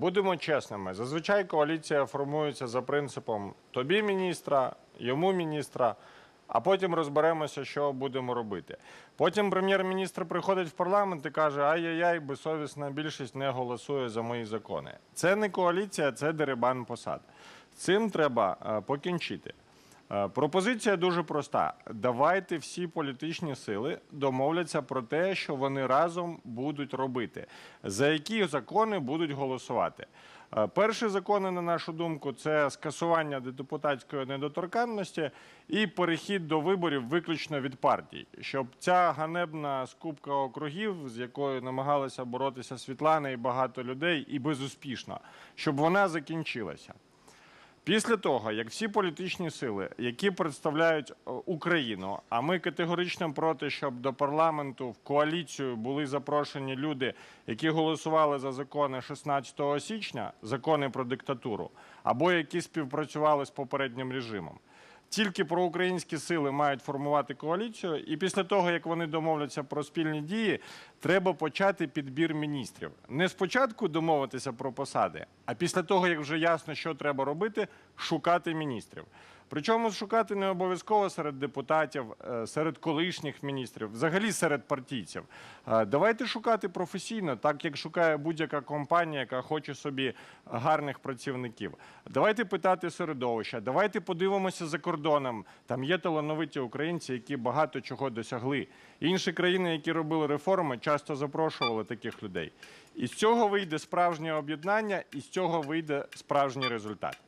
Будемо чесними. Зазвичай коаліція формується за принципом тобі міністра, йому міністра, а потім розберемося, що будемо робити. Потім прем'єр-міністр приходить в парламент і каже: ай-яй-яй, безсовісна більшість не голосує за мої закони. Це не коаліція, це дерибан посад. Цим треба е, покінчити. Е, Пропозиція дуже проста. Давайте всі політичні сили домовляться про те, що вони разом будуть робити, за які закони будуть голосувати. Е, Перші закони, на нашу думку, це скасування депутатської недоторканності і перехід до виборів виключно від партій, щоб ця ганебна скупка округів, з якою намагалися боротися Світлана і багато людей, і безуспішно, щоб вона закінчилася. Після того, як всі політичні сили, які представляють е, Україну, а ми категорично проти, щоб до парламенту в коаліцію були запрошені люди, які голосували за закони 16 січня, закони про диктатуру, або які співпрацювали з попереднім режимом. Тільки проукраїнські сили мають формувати коаліцію, і після того, як вони домовляться про спільні дії, треба почати підбір міністрів. Не спочатку домовитися про посади, а після того, як вже ясно, що треба робити, шукати міністрів. Причому шукати не обов'язково серед депутатів, е, серед колишніх міністрів, взагалі серед партійців. Е, Давайте шукати професійно, так як шукає будь-яка компанія, яка хоче собі гарних працівників. Давайте питати середовища, давайте подивимося за кордоном. Там є талановиті українці, які багато чого досягли. Інші країни, які робили реформи, часто запрошували таких людей. І з цього вийде справжнє об'єднання, і з цього вийде справжній результат.